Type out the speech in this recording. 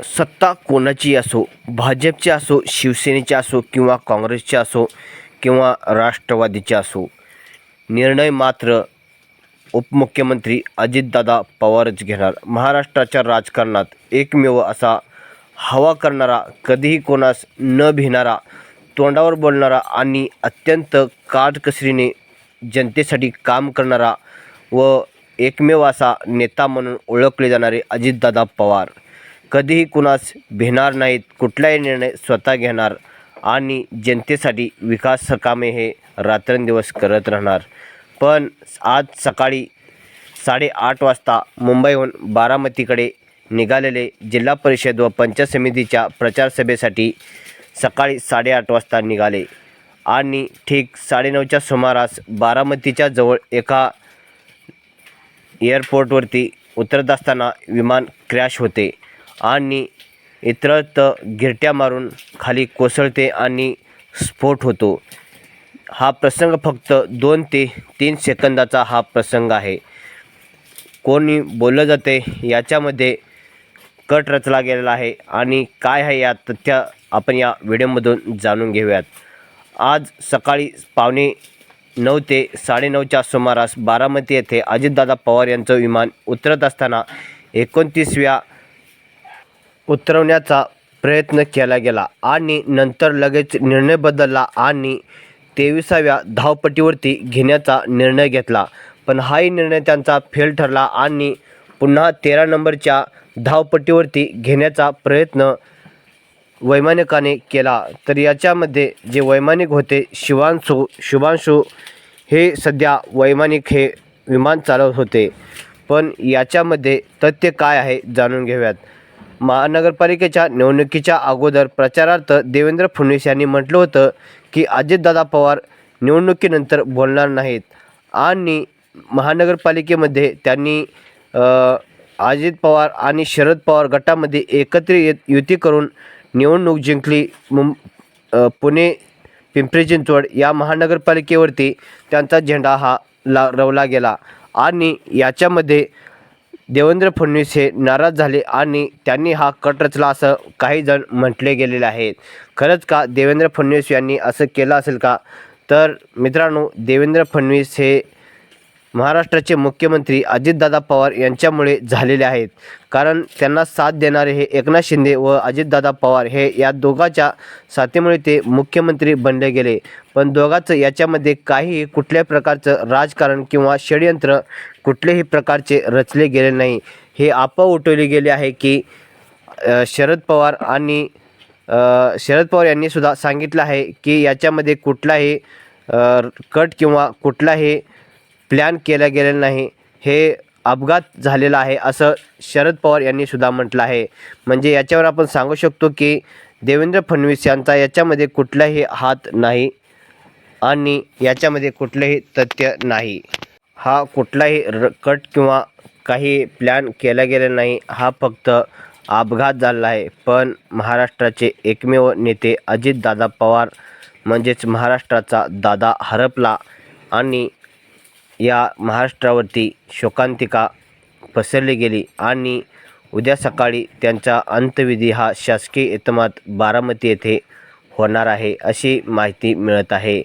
सत्ता कोणाची असो भाजपची असो शिवसेनेची असो किंवा काँग्रेसची असो किंवा राष्ट्रवादीची असो निर्णय मात्र उपमुख्यमंत्री अजितदादा पवारच घेणार. महाराष्ट्राच्या राजकारणात एकमेव असा हवा करणारा कधीही कोणास न भिणारा तोंडावर बोलणारा आणि अत्यंत काटकसरीने जनतेसाठी काम करणारा व एकमेव असा नेता म्हणून ओळखले जाणारे अजितदादा पवार. कधीही कुणास भिणार नाहीत कुठलाही निर्णय स्वतः घेणार आणि जनतेसाठी विकास सकामे हे रात्रंदिवस करत राहणार. पण आज सकाळी साडेआठ वाजता मुंबईहून बारामतीकडे निघालेले जिल्हा परिषद व पंचायत समितीच्या प्रचारसभेसाठी सकाळी साडेआठ वाजता निघाले आणि ठीक साडेनऊच्या सुमारास बारामतीच्या जवळ एका एअरपोर्टवरती उतरत असताना विमान क्रॅश होते. आणि इतरत गिरट्या मारून खाली कोसळते आणि स्फोट होतो. हा प्रसंग फक्त दोन ते तीन सेकंदाचा हा प्रसंग आहे. कोणी बोललं जाते याच्यामध्ये कट रचला गेलेला आहे आणि काय आहे या तथ्य आपण या व्हिडिओमधून जाणून घेऊयात. आज सकाळी पावणे नऊ ते साडेनऊच्या सुमारास बारामती येथे अजितदादा पवार यांचं विमान उतरत असताना एकोणतीसव्या उतरवण्याचा प्रयत्न केला गेला आणि नंतर लगेच निर्णय बदलला आणि तेविसाव्या धावपट्टीवरती घेण्याचा निर्णय घेतला. पण हाही निर्णय त्यांचा फेल ठरला आणि पुन्हा तेरा नंबरच्या धावपट्टीवरती घेण्याचा प्रयत्न वैमानिकाने केला. तर याच्यामध्ये जे वैमानिक होते शिवांशू शुभांशू हे सध्या वैमानिक हे विमान चालवत होते. पण याच्यामध्ये तथ्य काय आहे जाणून घेऊयात. महानगरपालिकेच्या निवडणुकीच्या अगोदर प्रचारार्थ देवेंद्र फडणवीस यांनी म्हटलं होतं की अजितदादा पवार निवडणुकीनंतर बोलणार नाहीत. आणि महानगरपालिकेमध्ये त्यांनी अजित पवार आणि शरद पवार गटामध्ये एकत्रित युती करून निवडणूक जिंकली. मुं पुणे पिंपरी चिंचवड या महानगरपालिकेवरती त्यांचा झेंडा हा ला रवला गेला. आणि याच्यामध्ये देवेंद्र फडणवीस हे नाराज झाले आणि त्यांनी हा कट रचला असं काही जण म्हटले गेलेले आहेत. खरंच का देवेंद्र फडणवीस यांनी असं केलं असेल का? तर मित्रांनो देवेंद्र फडणवीस हे महाराष्ट्राचे मुख्यमंत्री अजितदादा पवार यांच्यामुळे झालेले आहेत. कारण त्यांना साथ देणारे हे एकनाथ शिंदे व अजितदादा पवार हे या दोघाच्या साथीमुळे ते मुख्यमंत्री बनले गेले. पण दोघाचं याच्यामध्ये काहीही कुठल्याही प्रकारचं राजकारण किंवा षडयंत्र कुठल्याही प्रकारचे रचले गेले नाही. हे आपोआप उठवले गेले आहे की शरद पवार आणि शरद पवार यांनी सुद्धा सांगितलं आहे की याच्यामध्ये कुठलाही कट किंवा कुठलाही प्लॅन केला गेलेला नाही. हे अपघात झालेला आहे असं शरद पवार यांनी सुद्धा म्हटलं आहे. म्हणजे याच्यावर आपण सांगू शकतो की देवेंद्र फडणवीस यांचा याच्यामध्ये कुठलाही हात नाही आणि याच्यामध्ये कुठलंही तथ्य नाही. हा कुठलाही र कट किंवा काही प्लॅन केला गेला नाही. हा फक्त अपघात झाला आहे. पण महाराष्ट्राचे एकमेव नेते अजितदादा पवार म्हणजेच महाराष्ट्राचा दादा हरपला आणि या महाराष्ट्रावरती शोकांतिका पसरली गेली आणि उद्या सकाळी त्यांचा अंत्यविधी हा शासकीय इतमात बारामती येथे होणार आहे अशी माहिती मिळत आहे.